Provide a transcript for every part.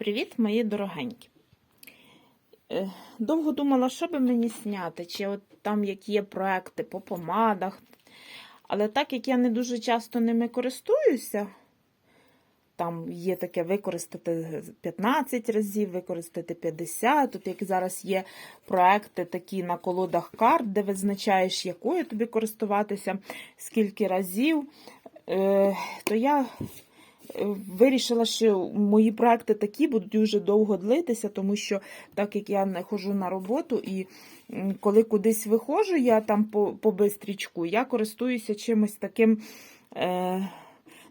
Привіт, мої дорогенькі. Е, Довго думала, що би мені зняти, чи от там які є проекти по помадах. Але так як я не дуже часто ними користуюся, там є таке використати 15 разів, використати 50. Тут як зараз є проекти такі на колодах карт, де визначаєш, якою тобі користуватися, скільки разів, е, то я вирішила, що мої проекти такі будуть дуже довго длитися, тому що так як я не ходжу на роботу і коли кудись виходжу, я там по, по бистрічку, я користуюся чимось таким. Е,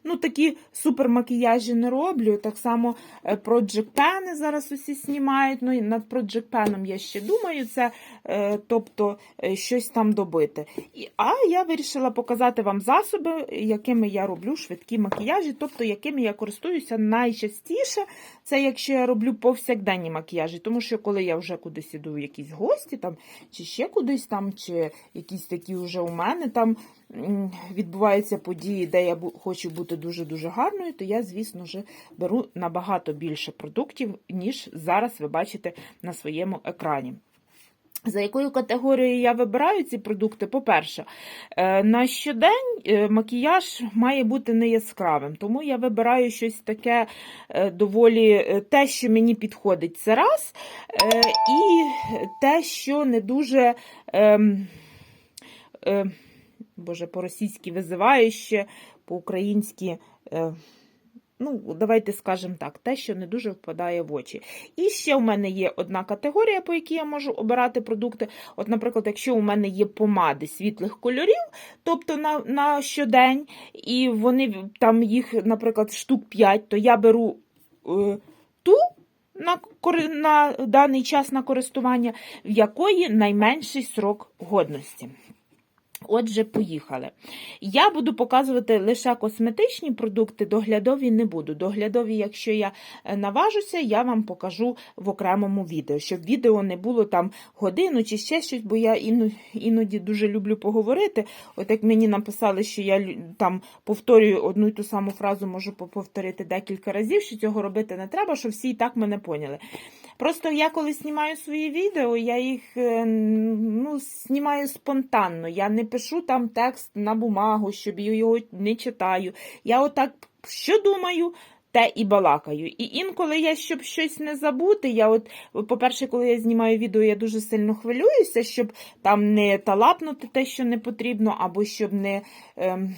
Ну, такі супермакіяжі не роблю. Так само е, Project Pen зараз усі знімають. Ну, і над Project Pen я ще думаю, це е, тобто е, щось там добити. А я вирішила показати вам засоби, якими я роблю швидкі макіяжі, тобто якими я користуюся найчастіше. Це якщо я роблю повсякденні макіяжі, тому що коли я вже кудись іду якісь гості, там, чи ще кудись там, чи якісь такі вже у мене там відбуваються події, де я хочу бути дуже-дуже гарною, то я, звісно ж, беру набагато більше продуктів, ніж зараз ви бачите на своєму екрані. За якою категорією я вибираю ці продукти? По-перше, е, на щодень е, макіяж має бути не яскравим, тому я вибираю щось таке е, доволі те, що мені підходить, це раз, і те, що не дуже. ем, Боже, по-російськи визивающе, по-українськи. Ну, давайте скажемо так, те, що не дуже впадає в очі. І ще в мене є одна категорія, по якій я можу обирати продукти. От, наприклад, якщо у мене є помади світлих кольорів, тобто на, на щодень, і вони там їх, наприклад, штук 5, то я беру е, ту. На, на даний час на користування, в якої найменший срок годності. Отже, поїхали. Я буду показувати лише косметичні продукти, доглядові не буду. Доглядові, якщо я е, наважуся, я вам покажу в окремому відео, щоб відео не було там годину чи ще щось, бо я іноді дуже люблю поговорити. От як мені написали, що я там повторюю одну й ту саму фразу, можу по- повторити декілька разів, що цього робити не треба, що всі і так мене поняли. Просто я коли знімаю свої відео, я їх е, ну, знімаю спонтанно. Я не пишу там текст на бумагу, щоб його не читаю. Я отак що думаю, те і балакаю. І інколи я, щоб щось не забути, я от, по-перше, коли я знімаю відео, я дуже сильно хвилююся, щоб там не талапнути те, що не потрібно, або щоб не. Ем...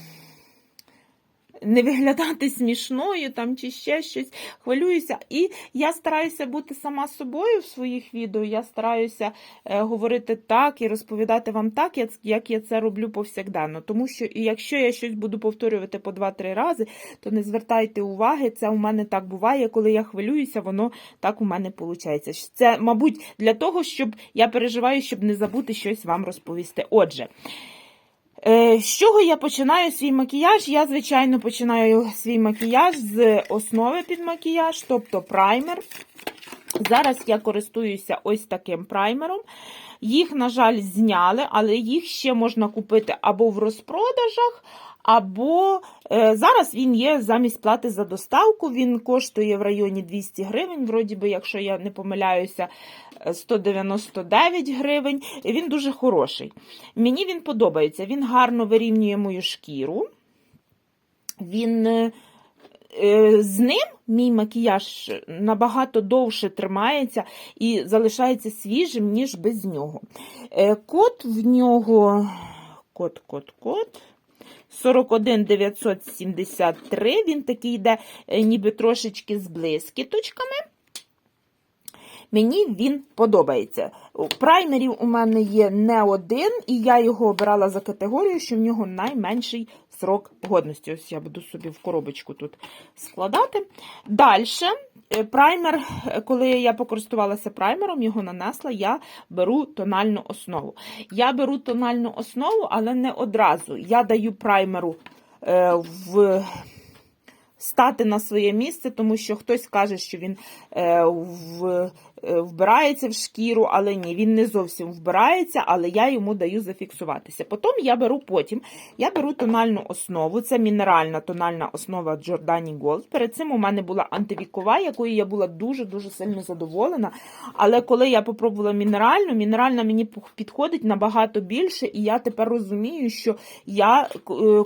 Не виглядати смішною там чи ще щось, хвилююся. І я стараюся бути сама собою в своїх відео. Я стараюся е, говорити так і розповідати вам так, як, як я це роблю повсякденно. Тому що якщо я щось буду повторювати по 2-3 рази, то не звертайте уваги, це у мене так буває, коли я хвилююся, воно так у мене виходить. Це, мабуть, для того, щоб я переживаю, щоб не забути щось вам розповісти. Отже. Е, З чого я починаю свій макіяж? Я, звичайно, починаю свій макіяж з основи під макіяж, тобто праймер. Зараз я користуюся ось таким праймером. Їх, на жаль, зняли, але їх ще можна купити або в розпродажах, або е, зараз він є замість плати за доставку. Він коштує в районі 200 гривень. Вроді би, якщо я не помиляюся, е, 199 гривень. Він дуже хороший. Мені він подобається. Він гарно вирівнює мою шкіру. Він е, е, з ним мій макіяж набагато довше тримається і залишається свіжим, ніж без нього. Е, Код в нього. Код, код, код. 41 973. Він такий йде, е, ніби трошечки з блискіточками. Мені він подобається. Праймерів у мене є не один, і я його обирала за категорію, що в нього найменший срок годності. Ось я буду собі в коробочку тут складати. Далі, праймер, е, коли я покористувалася праймером, його нанесла, я беру тональну основу. Я беру тональну основу, але не одразу. Я даю праймеру е, в стати на своє місце, тому що хтось каже, що він е, в вбирається в шкіру, але ні, він не зовсім вбирається, але я йому даю зафіксуватися. Потім я беру потім, я беру тональну основу, це мінеральна тональна основа Giordani Gold. Перед цим у мене була антивікова, якою я була дуже-дуже сильно задоволена. Але коли я попробувала мінеральну, мінеральна мені підходить набагато більше, і я тепер розумію, що я е,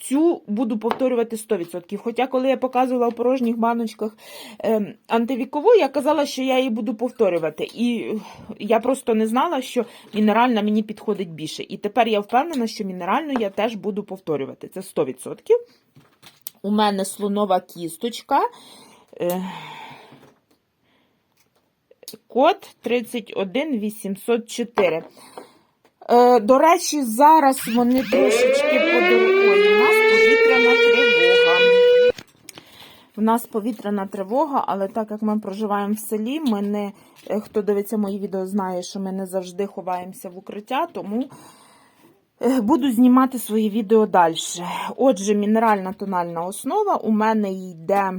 цю буду повторювати 100%. Хоча, коли я показувала в порожніх баночках е, антивікову, я казала, що я її буду повторювати. І я просто не знала, що мінеральна мені підходить більше. І тепер я впевнена, що мінеральну я теж буду повторювати. Це 100%. У мене слонова кісточка. Е, Код 31804. Е, До речі, зараз вони трошечки подорожують. У нас повітряна. У нас повітряна тривога, але так як ми проживаємо в селі, ми не, е, хто дивиться мої відео, знає, що ми не завжди ховаємося в укриття, тому е, буду знімати свої відео далі. Отже, мінеральна тональна основа у мене йде.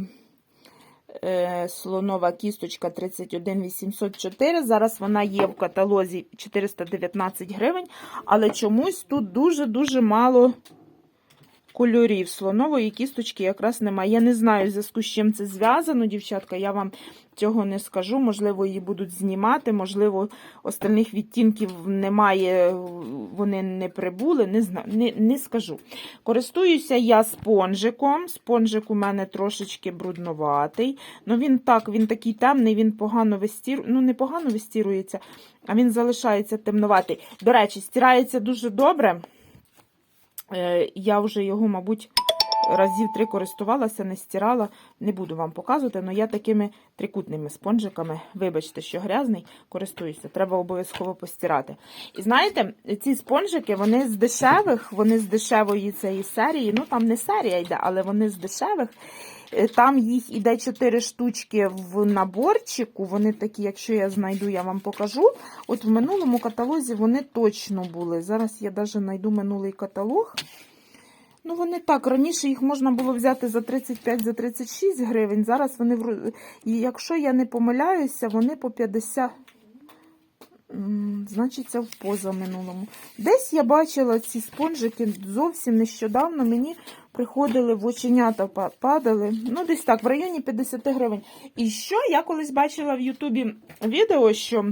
Е, слонова кісточка 31804. Зараз вона є в каталозі 419 гривень, але чомусь тут дуже-дуже мало кольорів. Слонової кісточки якраз немає. Я не знаю, зв'язку з чим це зв'язано, дівчатка. Я вам цього не скажу. Можливо, її будуть знімати, можливо, остальних відтінків немає, вони не прибули, не знаю, не, не скажу. Користуюся я спонжиком. Спонжик у мене трошечки брудноватий. Ну, він так, він такий темний, він погано вистірується. Ну, не погано вистірується, а він залишається темноватий. До речі, стирається дуже добре. Е, Я вже його, мабуть, разів три користувалася, не стирала, не буду вам показувати, але я такими трикутними спонжиками, вибачте, що грязний, користуюся. Треба обов'язково постирати. І знаєте, ці спонжики, вони з дешевих, вони з дешевої цієї серії. Ну, там не серія йде, але вони з дешевих. Е, Там їх іде 4 штучки в наборчику. Вони такі, якщо я знайду, я вам покажу. От в минулому каталозі вони точно були. Зараз я навіть знайду минулий каталог. Ну, вони так, раніше їх можна було взяти за 35 за 36 гривень. Зараз вони, якщо я не помиляюся, вони по 50. Значить, це в позаминулому. Десь я бачила ці спонжики зовсім нещодавно мені приходили в оченята, падали. Ну, десь так, в районі 50 гривень. І що я колись бачила в Ютубі відео, що.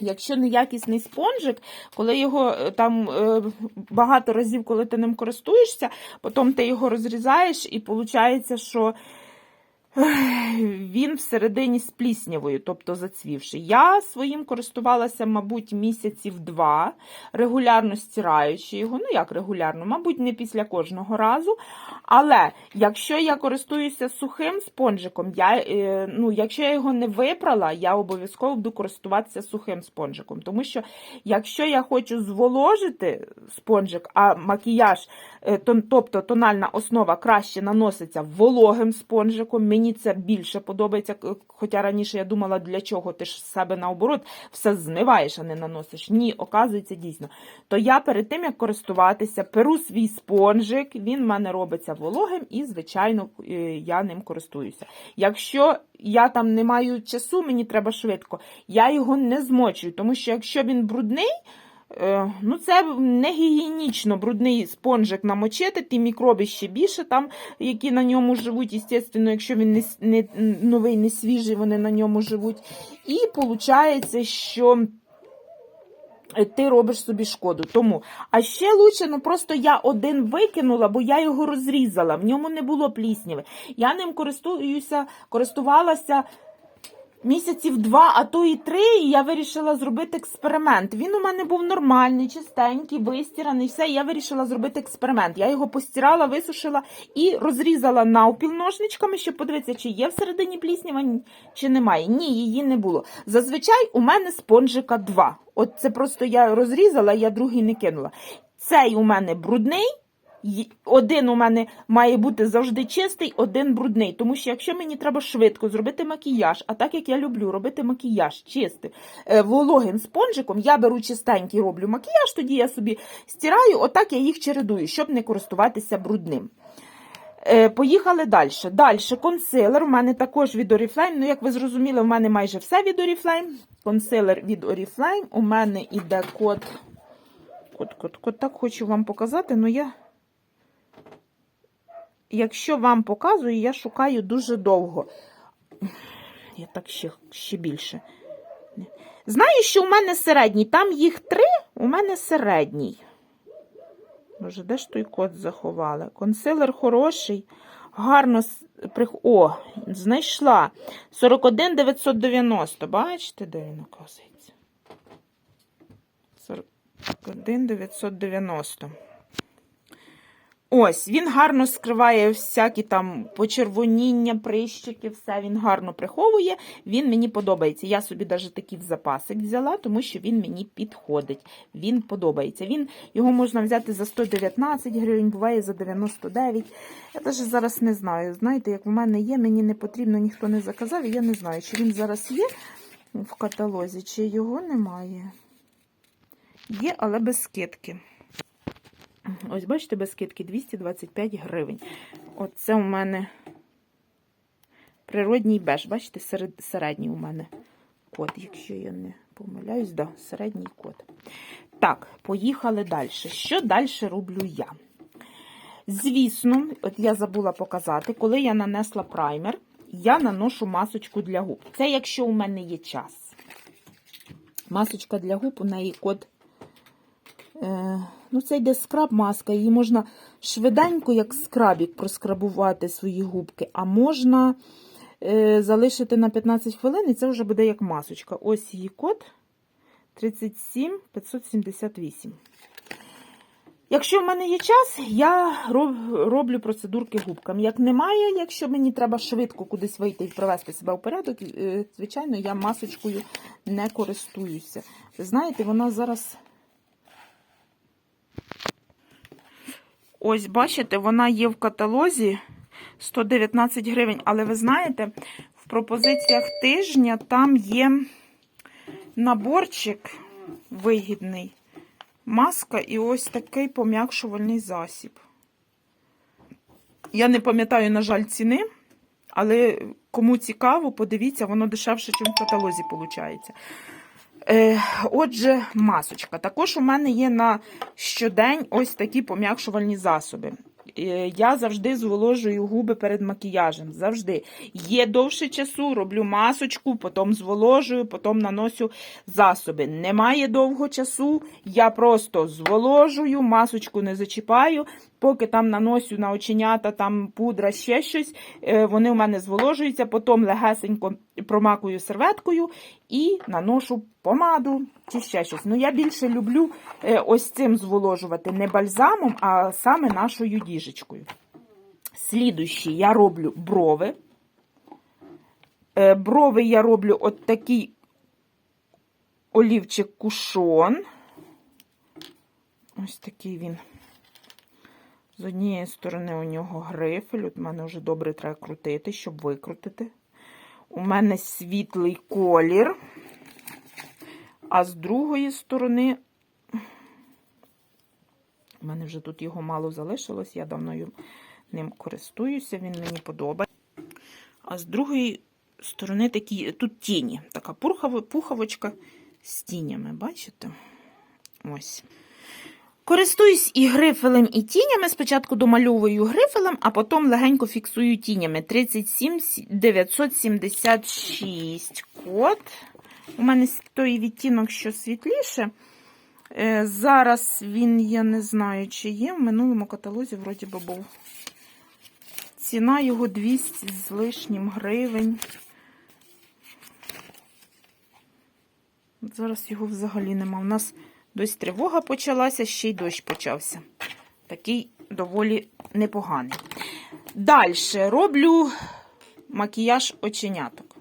Якщо неякісний спонжик, коли його е, там е, багато разів, коли ти ним користуєшся, потім ти його розрізаєш, і виходить, що він всередині з пліснявою, тобто зацвівши. Я своїм користувалася, мабуть, місяців два, регулярно стираючи його. Ну, як регулярно, мабуть, не після кожного разу. Але якщо я користуюся сухим спонжиком, я, е, ну, якщо я його не випрала, я обов'язково буду користуватися сухим спонжиком. Тому що, якщо я хочу зволожити спонжик, а макіяж, е, тобто тональна основа краще наноситься вологим спонжиком, мені це більше подобається. Хоча раніше я думала, для чого ти ж себе наоборот все змиваєш, а не наносиш. Ні, оказується дійсно. То я перед тим, як користуватися, перу свій спонжик, він в мене робиться вологим і, звичайно, е, я ним користуюся. Якщо я там не маю часу, мені треба швидко, я його не змочую, тому що якщо він брудний. Е, ну, Це не гігієнічно брудний спонжик намочити, ті мікроби ще більше, там, які на ньому живуть, звісно, якщо він не, не новий, не свіжий, вони на ньому живуть. І виходить, що ти робиш собі шкоду. Тому, А ще лучше, ну просто я один викинула, бо я його розрізала, в ньому не було плісняви. Я ним користуюся, користувалася місяців два, а то і три, і я вирішила зробити експеримент. Він у мене був нормальний, чистенький, вистіраний. Все, я вирішила зробити експеримент. Я його постирала, висушила і розрізала навпіл ножничками, щоб подивитися, чи є всередині пліснява, чи немає. Ні, її не було. Зазвичай у мене спонжика два. От це просто я розрізала, я другий не кинула. Цей у мене брудний. Один у мене має бути завжди чистий, один брудний. Тому що якщо мені треба швидко зробити макіяж, а так як я люблю робити макіяж чистим, е, вологим спонжиком, я беру чистенький, роблю макіяж, тоді я собі стираю, отак я їх чередую, щоб не користуватися брудним. Е, поїхали далі. Далі консилер. У мене також від Oriflame. Ну, як ви зрозуміли, в мене майже все від Oriflame. Консилер від Oriflame. У мене іде код. Код, код, код. Так хочу вам показати, але я. Якщо вам показую, я шукаю дуже довго. Я так ще, ще більше. Знаю, що у мене середній. Там їх три, у мене середній. Боже, де ж той код заховала? Консилер хороший. Гарно О, знайшла. 41 990. Бачите, де він оказується? 41 990. Ось, він гарно скриває всякі там почервоніння, прищики, все він гарно приховує. Він мені подобається. Я собі навіть такий в запасик взяла, тому що він мені підходить. Він подобається. Він Його можна взяти за 119 гривень, буває за 99. Я навіть зараз не знаю. Знаєте, як в мене є, мені не потрібно, ніхто не заказав. і Я не знаю, чи він зараз є в каталозі, чи його немає. Є, але без скидки. Ось, бачите, без скидки 225 гривень. Оце у мене природній беж. Бачите, серед, середній у мене код, якщо я не помиляюсь, да, середній код. Так, поїхали далі. Що далі роблю я? Звісно, от я забула показати, коли я нанесла праймер, я наношу масочку для губ. Це якщо у мене є час. Масочка для губ, у неї код. Е, ну, це йде скраб маска, її можна швиденько, як скрабік, проскрабувати свої губки, а можна е, залишити на 15 хвилин, і це вже буде як масочка. Ось її код 37 578. Якщо в мене є час, я роб- роблю процедурки губкам. Як немає, якщо мені треба швидко кудись вийти і привести себе в порядок, е, звичайно, я масочкою не користуюся. Знаєте, вона зараз. Ось, бачите, вона є в каталозі 119 гривень. Але ви знаєте, в пропозиціях тижня там є наборчик вигідний. Маска і ось такий пом'якшувальний засіб. Я не пам'ятаю, на жаль, ціни, але кому цікаво, подивіться, воно дешевше, ніж в каталозі виходить. Е, отже, масочка. Також у мене є на щодень ось такі пом'якшувальні засоби. Е, Я завжди зволожую губи перед макіяжем. Завжди. Є довше часу, роблю масочку, потім зволожую, потім наношу засоби. Немає довго часу, я просто зволожую, масочку не зачіпаю, поки там наношу на оченята, там пудра, ще щось. е, Вони у мене зволожуються, потім легесенько промакую серветкою і наношу помаду чи ще щось. Ну, я більше люблю е, ось цим зволожувати не бальзамом, а саме нашою діжечкою. Слідуючий я роблю брови. Е, Брови я роблю от такий олівчик кушон. Ось такий він. З однієї сторони у нього грифель. От мене вже добре треба крутити, щоб викрутити. У мене світлий колір. А з другої сторони, у мене вже тут його мало залишилось, я давно ним користуюся, він мені подобається. А з другої сторони такі, тут тіні, така пуховочка з тінями, бачите? Ось. Користуюсь і грифелем, і тінями. Спочатку домальовую грифелем, а потім легенько фіксую тінями. 37 976 код. У мене той відтінок, що світліше. Е, Зараз він, я не знаю, чи є. В минулому каталозі, вроді би, був. Ціна його 200 з лишнім гривень. Зараз його взагалі нема. У нас дось тривога почалася, ще й дощ почався. Такий доволі непоганий. Далі роблю макіяж оченяток.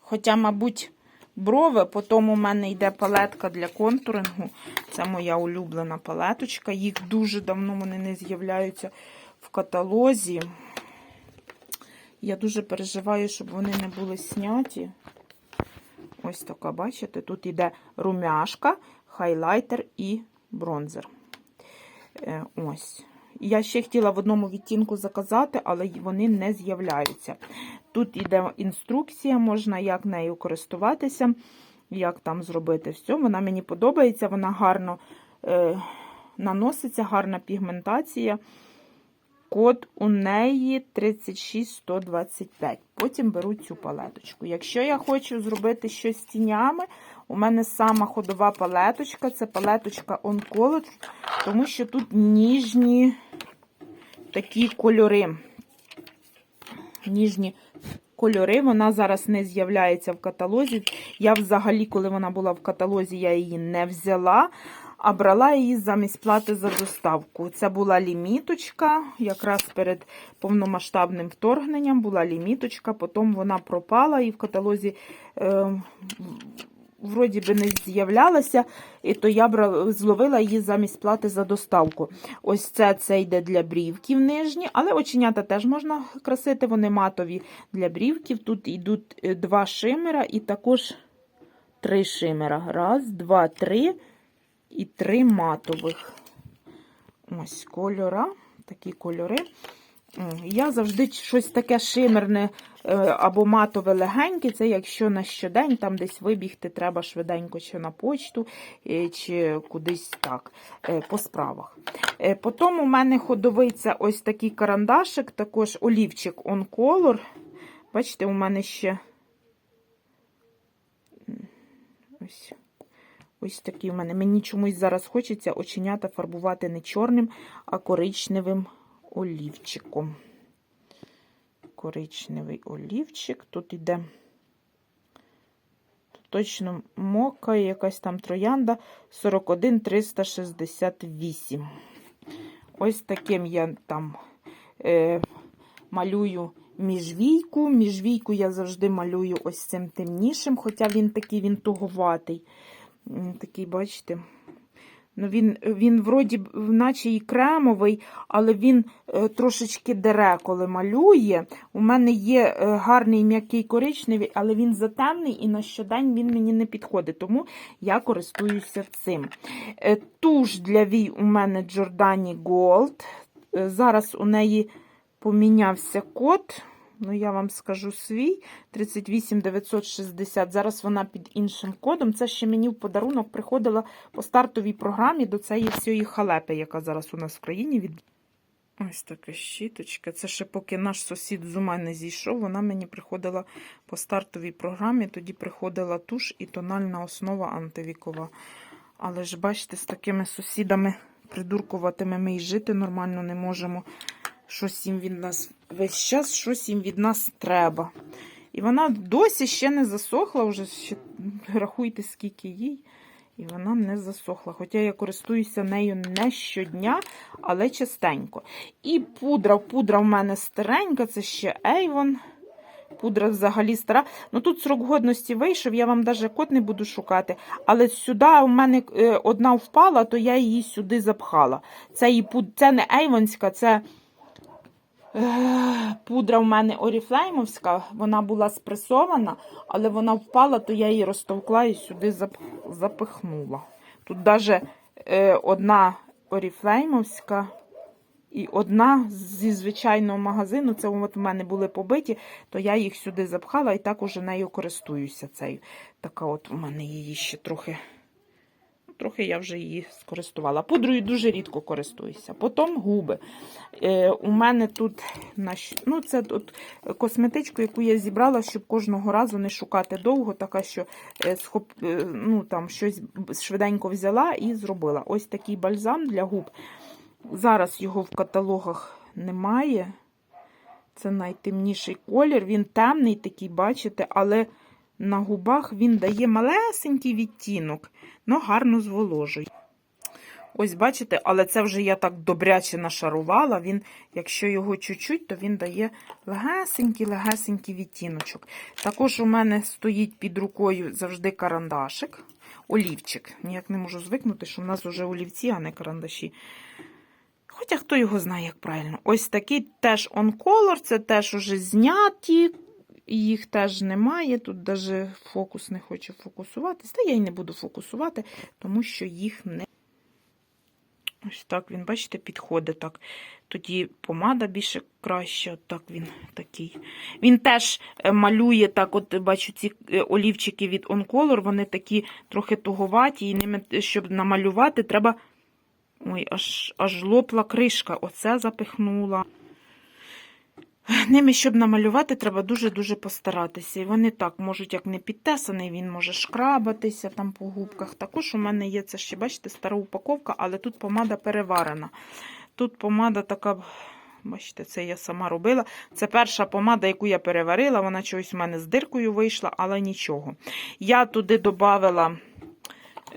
Хоча, мабуть, брови, потім у мене йде палетка для контурингу. Це моя улюблена палеточка. Їх дуже давно вони не з'являються в каталозі. Я дуже переживаю, щоб вони не були сняті. Ось така, бачите, тут йде румяшка, хайлайтер і бронзер. Е, Ось. Я ще хотіла в одному відтінку заказати, але вони не з'являються. Тут іде інструкція, можна як нею користуватися, як там зробити все. Вона мені подобається, вона гарно е, наноситься, гарна пігментація. Код у неї 36125. Потім беру цю палеточку. Якщо я хочу зробити щось з тінями, у мене сама ходова палеточка це палеточка On Color, тому що тут ніжні такі кольори. Ніжні кольори, вона зараз не з'являється в каталозі. Я взагалі, коли вона була в каталозі, я її не взяла, а брала її замість плати за доставку. Це була ліміточка, якраз перед повномасштабним вторгненням була ліміточка, потім вона пропала і в каталозі. Е, Вроді би не з'являлася, і то я брала, зловила її замість плати за доставку. Ось це це йде для брівків нижні, але оченята теж можна красити, вони матові для брівків. Тут йдуть е, два шимера і також три шимера. Раз, два, три і три матових. Ось кольора, такі кольори. Я завжди щось таке шимерне е, або матове легеньке, це якщо на щодень там десь вибігти треба швиденько чи на почту, е, чи кудись так, е, по справах. Потім у мене ходовий ось такий карандашик, також олівчик On Color. Бачите, у мене ще ось. Ось такий у мене. Мені чомусь зараз хочеться оченята фарбувати не чорним, а коричневим олівчиком. Коричневий олівчик. Тут іде точно мока, якась там троянда 41368. Ось таким я там е, малюю міжвійку. Міжвійку я завжди малюю ось цим темнішим, хоча він такий він туговатий. Такий, бачите, Ну, він, він вроді, наче і кремовий, але він е, трошечки дере, коли малює. У мене є е, гарний м'який коричневий, але він затемний і на щодень він мені не підходить, тому я користуюся цим. Е, туш для вій у мене Giordani Gold. Зараз у неї помінявся код. Ну, я вам скажу свій 38960. Зараз вона під іншим кодом. Це ще мені в подарунок приходила по стартовій програмі до цієї всієї халепи, яка зараз у нас в країні від. Ось така щіточка. Це ще поки наш сусід з ума не зійшов, вона мені приходила по стартовій програмі. Тоді приходила туш і тональна основа антивікова. Але ж бачите, з такими сусідами придуркуватими ми й жити нормально не можемо. Щось їм від нас весь час, щось їм від нас треба. І вона досі ще не засохла, вже ще рахуйте, скільки їй. І вона не засохла. Хоча я користуюся нею не щодня, але частенько. І пудра. Пудра в мене старенька, це ще Avon. Пудра взагалі стара. Ну тут срок годності вийшов, я вам навіть код не буду шукати. Але сюди у мене е, одна впала, то я її сюди запхала. Це, її, це не Ейвонська, це. Пудра в мене оріфлеймовська, вона була спресована, але вона впала, то я її розтовкла і сюди запихнула. Тут навіть е, одна оріфлеймовська і одна зі звичайного магазину. Це от у мене були побиті, то я їх сюди запхала і так уже нею користуюся. Цею. Така от у мене її ще трохи. Трохи я вже її скористувала. Пудрою дуже рідко користуюся. Потім губи. Е, у мене тут наш, ну, це тут косметичку, яку я зібрала, щоб кожного разу не шукати довго, така, що е, схоп, е, ну, там, щось швиденько взяла і зробила. Ось такий бальзам для губ. Зараз його в каталогах немає. Це найтемніший колір. Він темний такий, бачите, але на губах він дає малесенький відтінок, але гарно зволожує. Ось, бачите, але це вже я так добряче нашарувала. Він, якщо його чуть-чуть, то він дає легесенький-легесенький відтіночок. Також у мене стоїть під рукою завжди карандашик, олівчик. Ніяк не можу звикнути, що в нас вже олівці, а не карандаші. Хоча хто його знає, як правильно. Ось такий теж color, це теж уже зняті, їх теж немає. Тут навіть фокус не хоче фокусуватись. Та я й не буду фокусувати, тому що їх не. Ось так він, бачите, підходить так. Тоді помада більше краще, от так він такий. Він теж е, малює так, от бачу, ці е, олівчики від Oncolor, вони такі трохи туговаті, і ними, е, щоб намалювати, треба. Ой, аж, аж лопла кришка. Оце запихнула. Ними, щоб намалювати, треба дуже-дуже постаратися. І вони так можуть, як не підтесаний, він може шкрабатися там по губках. Також у мене є це ще, бачите, стара упаковка, але тут помада переварена. Тут помада така, бачите, це я сама робила. Це перша помада, яку я переварила. Вона чогось у мене з диркою вийшла, але нічого. Я туди додавала,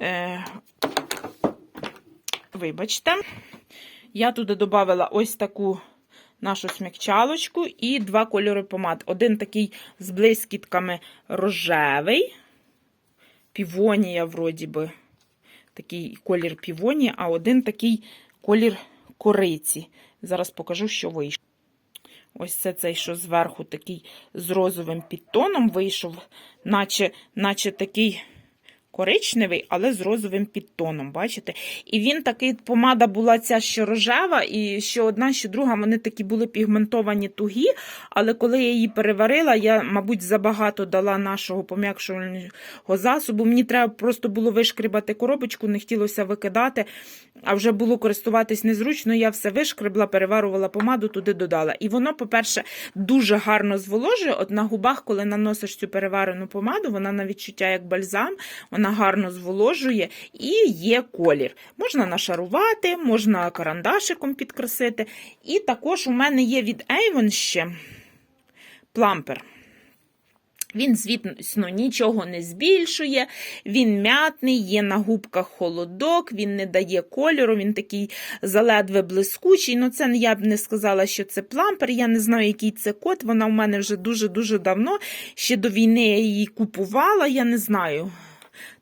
е, вибачте, я туди додавала ось таку нашу смягчалочку і два кольори помад. Один такий з блискітками рожевий, півонія, вроді би, такий колір півонія, а один такий колір кориці. Зараз покажу, що вийшло. Ось це цей, що зверху такий з розовим підтоном вийшов, наче, наче такий коричневий, але з розовим підтоном, бачите? І він такий, помада була ця що рожева, і що одна, що друга, вони такі були пігментовані тугі, але коли я її переварила, я, мабуть, забагато дала нашого пом'якшувального засобу. Мені треба просто було вишкрібати коробочку, не хотілося викидати, а вже було користуватись незручно. Я все вишкребла, переварувала помаду, туди додала. І воно, по-перше, дуже гарно зволожує. От на губах, коли наносиш цю переварену помаду, вона на відчуття як бальзам, вона гарно зволожує і є колір. Можна нашарувати, можна карандашиком підкрасити. І також у мене є від Avon ще плампер. Він, звісно, нічого не збільшує, він м'ятний, є на губках холодок, він не дає кольору, він такий заледве блискучий. Ну, це я б не сказала, що це плампер. Я не знаю, який це код. Вона в мене вже дуже-дуже давно. Ще до війни я її купувала, я не знаю.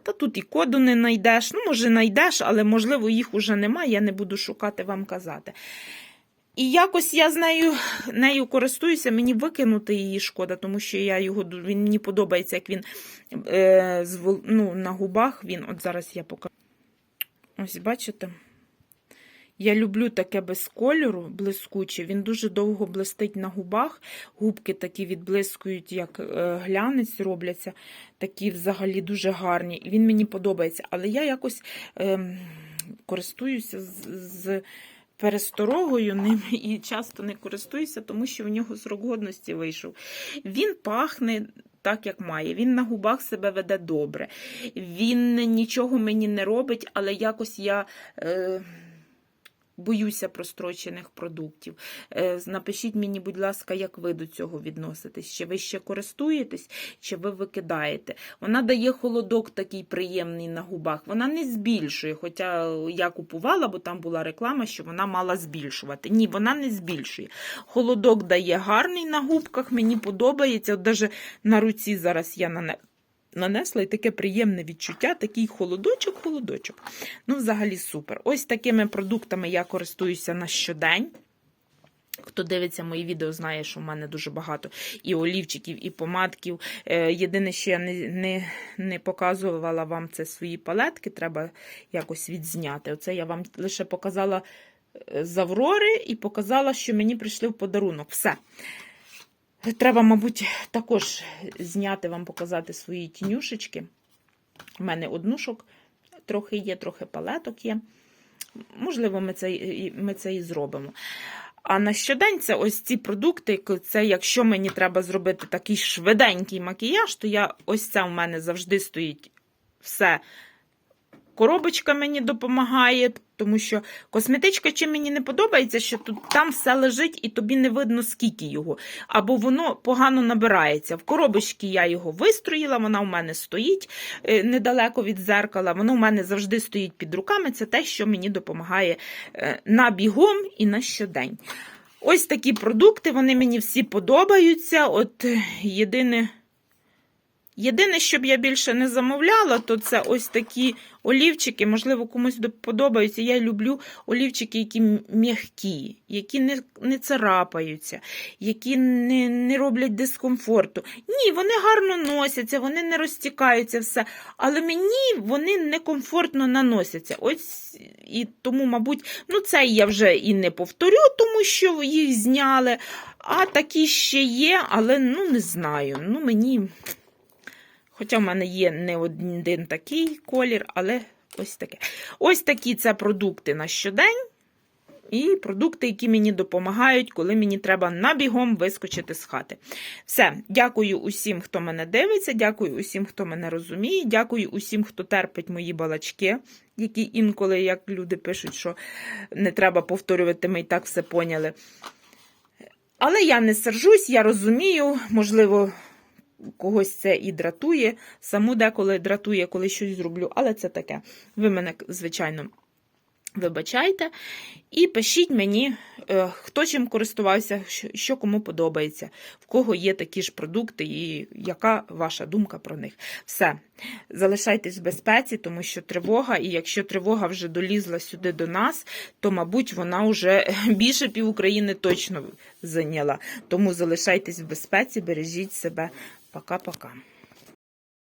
Та тут і коду не знайдеш. Ну, може, знайдеш, але, можливо, їх уже немає, я не буду шукати вам казати. І якось я з нею нею користуюся, мені викинути її шкода, тому що я його він мені подобається, як він е, ну, на губах. Він, От зараз я покажу. Ось, бачите? Я люблю таке без кольору, блискуче. Він дуже довго блистить на губах. Губки такі відблискують, як е, глянець робляться, такі взагалі дуже гарні. Він мені подобається. Але я якось е, користуюся з. з пересторогою ним і часто не користуюся, тому що в нього срок годності вийшов. Він пахне. Так, як має, він на губах себе веде добре. Він нічого мені не робить, але якось я е, боюся прострочених продуктів. Е, напишіть мені, будь ласка, як ви до цього відноситесь? Чи ви ще користуєтесь, чи ви викидаєте? Вона дає холодок такий приємний на губах. Вона не збільшує, хоча я купувала, бо там була реклама, що вона мала збільшувати. Ні, вона не збільшує. Холодок дає гарний на губках, мені подобається. От навіть на руці зараз я на нанесла і таке приємне відчуття, такий холодочок-холодочок. Ну, взагалі, супер. Ось такими продуктами я користуюся на щодень. Хто дивиться мої відео, знає, що в мене дуже багато і олівчиків, і помадків. Е, єдине, що я не не, не показувала вам це свої палетки, треба якось відзняти. Оце я вам лише показала з Аврори і показала, що мені прийшли в подарунок. Все. Треба, мабуть, також зняти вам, показати свої тінюшечки. У мене однушок трохи є, трохи палеток є. Можливо, ми це ми це і зробимо. А на щодень це ось ці продукти. Це якщо мені треба зробити такий швиденький макіяж, то я ось це у мене завжди стоїть все Коробочка мені допомагає, тому що косметичка чим мені не подобається, що тут там все лежить і тобі не видно, скільки його. Або воно погано набирається. В коробочці я його вистроїла, вона у мене стоїть е, недалеко від зеркала. Воно у мене завжди стоїть під руками. Це те, що мені допомагає е, на бігом і на щодень. Ось такі продукти, вони мені всі подобаються. От єдине. Єдине, щоб я більше не замовляла, то це ось такі олівчики. Можливо, комусь до- подобаються. Я люблю олівчики, які м'які, які не, не царапаються, які не, не роблять дискомфорту. Ні, вони гарно носяться, вони не розтікаються все. Але мені вони некомфортно наносяться. Ось і тому, мабуть, ну це я вже і не повторю, тому що їх зняли. А такі ще є, але ну не знаю. Ну мені. Хоча в мене є не один такий колір, але ось таке. Ось такі це продукти на щодень. І продукти, які мені допомагають, коли мені треба набігом вискочити з хати. Все, дякую усім, хто мене дивиться, дякую усім, хто мене розуміє, дякую усім, хто терпить мої балачки, які інколи, як люди пишуть, що не треба повторювати, ми і так все поняли. Але я не сержусь, я розумію, можливо, когось це і дратує. Саму деколи дратує, коли щось зроблю, але це таке. Ви мене, звичайно, вибачайте. І пишіть мені, е, хто чим користувався, що- що кому подобається, в кого є такі ж продукти, і яка ваша думка про них. Все. Залишайтесь в безпеці, тому що тривога, і якщо тривога вже долізла сюди до нас, то, мабуть, вона вже більше пів України точно зайняла. Тому залишайтесь в безпеці, бережіть себе. Пока-пока.